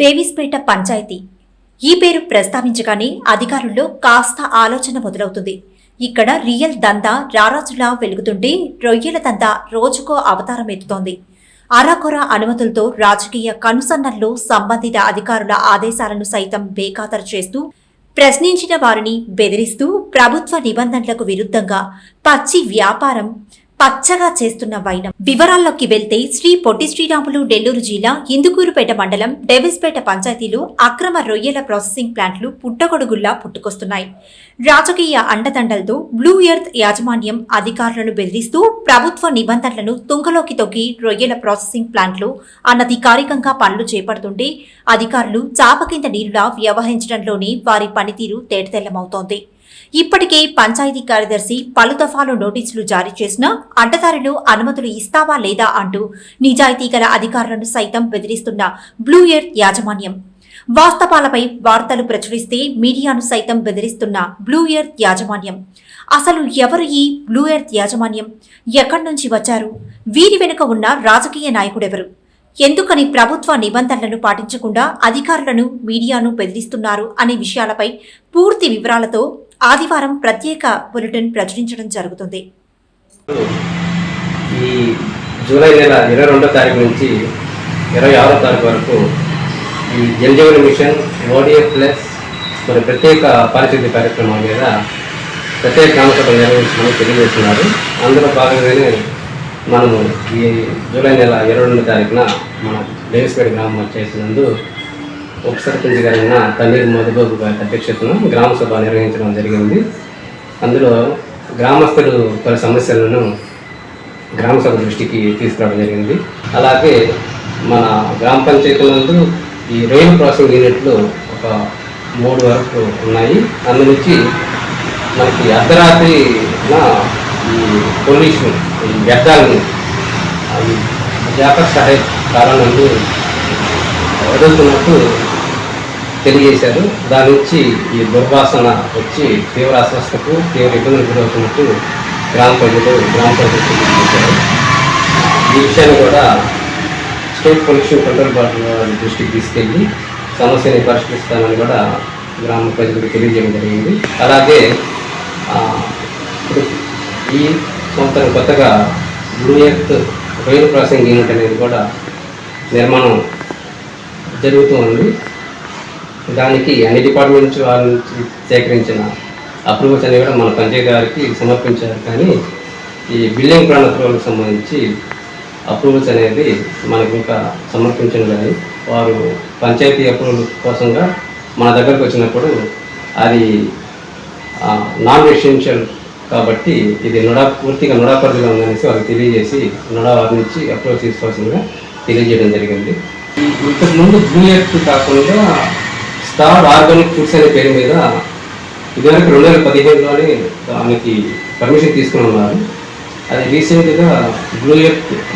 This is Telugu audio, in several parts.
డేవిస్పేట పంచాయతీ. ఈ పేరు ప్రస్తావించగానే అధికారుల్లో కాస్త ఆలోచన మొదలవుతుంది. ఇక్కడ రియల్ దందా రారాజులా వెలుగుతుంటే రొయ్యల దందా రోజుకో అవతారం ఎత్తుతోంది. అరాకొర అనుమతులతో రాజకీయ కనుసన్నల్లో సంబంధిత అధికారుల ఆదేశాలను సైతం బేఖాతరు చేస్తూ ప్రశ్నించిన వారిని బెదిరిస్తూ ప్రభుత్వ నిబంధనలకు విరుద్ధంగా పచ్చి వ్యాపారం పచ్చగా చేస్తున్న వైనం. వివరాల్లోకి వెళ్తే శ్రీ పొట్టి శ్రీరాములు నెల్లూరు జిల్లా ఇందుకూరుపేట మండలం డెవిస్పేట పంచాయతీలో అక్రమ రొయ్యల ప్రాసెసింగ్ ప్లాంట్లు పుట్టగొడుగుల్లా పుట్టుకొస్తున్నాయి. రాజకీయ అండదండలతో బ్లూ ఎర్త్ యాజమాన్యం అధికారులను బెదిరిస్తూ ప్రభుత్వ నిబంధనలను తుంగలోకి తొక్కి రొయ్యల ప్రాసెసింగ్ ప్లాంట్లు అనధికారికంగా పనులు చేపడుతుంటే అధికారులు చాప కింద నీరులా వ్యవహరించడంలోనే వారి పనితీరు తేటతెల్లమవుతోంది. ఇప్పటికే పంచాయతీ కార్యదర్శి పలు దఫాలు నోటీసులు జారీ చేసినా అడ్డదారులు అనుమతులు ఇస్తావా లేదా అంటూ నిజాయితీ గల అధికారులను సైతం బెదిరిస్తున్న బ్లూ ఎయిర్ యాజమాన్యం. వాస్తవాలపై వార్తలు ప్రచురిస్తే మీడియాను సైతం బెదిరిస్తున్న బ్లూ ఎర్త్ యాజమాన్యం. అసలు ఎవరు ఈ బ్లూ ఎర్త్ యాజమాన్యం? ఎక్కడి నుంచి వచ్చారు? వీరి వెనుక ఉన్న రాజకీయ నాయకుడెవరు ఎందుకని ప్రభుత్వ నిబంధనలను పాటించకుండా అధికారులను మీడియాను బెదిరిస్తున్నారు అనే విషయాలపై పూర్తి వివరాలతో ఆదివారం ప్రత్యేక బులెటిన్ ప్రచురించడం జరుగుతుంది. ఈ జూలై నెల ఇరవై రెండో తారీఖు నుంచి ఇరవై ఆరో తారీఖు వరకు ఈ జలజీవన మిషన్ ఓడిఎఫ్ ప్లస్ మరి ప్రత్యేక పారిశుద్ధ్య కార్యక్రమం మీద ప్రత్యేక గ్రామసభ నిర్వహించమని తెలియజేస్తున్నారు. అందులో భాగంగానే మనము ఈ జూలై నెల ఇరవై రెండో తారీఖున మన డేవిస్పేట గ్రామం వచ్చేసినందు నందు ఉప సర్పంచ్ గారైన తన్నీరు మధుబాబు గారి అధ్యక్షతన గ్రామ సభ నిర్వహించడం జరిగింది. అందులో గ్రామస్తులు పలు సమస్యలను గ్రామ సభ దృష్టికి తీసుకురావడం జరిగింది. అలాగే మన గ్రామ పంచాయతీ నందు ఈ రైలు ప్రాసెసింగ్ యూనిట్లు ఒక మూడు వరకు ఉన్నాయి. అందు నుంచి మనకి అర్ధరాత్రి ఈ పొల్యూషన్ ఈ వ్యర్థాలను అవి సహాయ కాలం వదులుతున్నట్టు తెలియజేశారు. దాని నుంచి ఈ దుర్వాసన వచ్చి తీవ్ర అస్వస్థకు తీవ్ర ఇబ్బందులు గురవుతున్నట్టు గ్రామ ప్రజలు గ్రామ ప్రజలు ఈ విషయాన్ని కూడా స్టేట్ పొల్యూషన్ కంట్రోల్ బోర్డు దృష్టికి తీసుకెళ్ళి సమస్యని పరిష్కరిస్తామని కూడా గ్రామ ప్రజలకు తెలియజేయడం జరిగింది. అలాగే ఇప్పుడు ఈ సంవత్సరం కొత్తగా blue earth rail processing unit అనేది కూడా నిర్మాణం జరుగుతూ ఉంది. దానికి అన్ని డిపార్ట్మెంట్స్ వాళ్ళ నుంచి సేకరించిన అప్రూవల్స్ అనేవి కూడా మన పంచాయతీ గారికి సమర్పించారు. కానీ ఈ బిల్డింగ్ ప్లాన్ అప్రూవల్కి సంబంధించి అప్రూవల్స్ అనేది మనకు ఇంకా సమర్పించడం కానీ వారు పంచాయతీ అప్రూవల్ కోసంగా మన దగ్గరకు వచ్చినప్పుడు అది నాన్ రెసిడెన్షియల్ కాబట్టి ఇది నుడా పూర్తిగా నుడా పరిధిలో ఉందనేసి వాళ్ళకి తెలియజేసి నుడా వారి నుంచి అప్రూవల్ తీసుకోవాల్సిందిగా తెలియజేయడం జరిగింది. ఇంతకుముందు బ్లూ కాకుండా స్టార్ ఆర్గానిక్ ఫుడ్స్ అనే పేరు మీద ఇదివరకు రెండు వేల పదిహేనులోనే దానికి పర్మిషన్ తీసుకుని ఉన్నారు. అది రీసెంట్గా బ్లూ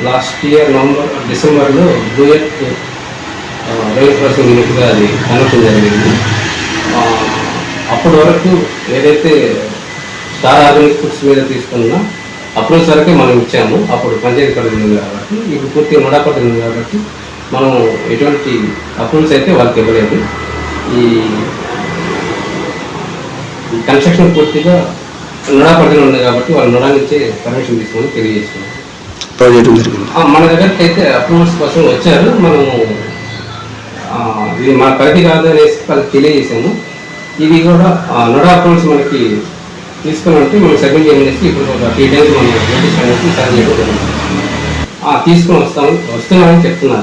లాస్ట్ ఇయర్ నవంబర్ డిసెంబర్లో బ్లూ ఎర్త్ రైల్ ప్రాసెసింగ్ యూనిట్గా అది కన్వర్షన్ జరిగింది. అప్పటి వరకు ఏదైతే స్టార్ ఆర్గానిక్ ఫుడ్స్ మీద తీసుకున్నా అప్రూవల్స్ వరకే మనం ఇచ్చాము. అప్పుడు పంచాయతీ పరిధి ఉంది కాబట్టి ఇప్పుడు పూర్తిగా నోడా కాబట్టి మనం ఎటువంటి అప్రూవల్స్ అయితే వాళ్ళకి ఇవ్వలేదు. ఈ కన్స్ట్రక్షన్ పూర్తిగా నోడా పరిధిలో ఉంది కాబట్టి వాళ్ళు నోడా నుంచే పర్మిషన్ తీసుకొని జరిగింది. ఆ, మన దగ్గరికి అయితే అప్రూవల్స్ కోసం వచ్చారు. మనము ఇది మన పరిధి కాదు అనేసి వాళ్ళకి తెలియజేసాము ఇది కూడా నోడా అప్రూవల్స్ మనకి తీసుకుని ఉంటే మనం సబ్మిట్ చేసి ఇప్పుడు ఒక త్రీ డేస్ మనం నోటీస్ అనేది సర్వ్ చేయడం తీసుకుని వస్తాం వస్తున్నామని చెప్తున్నారు.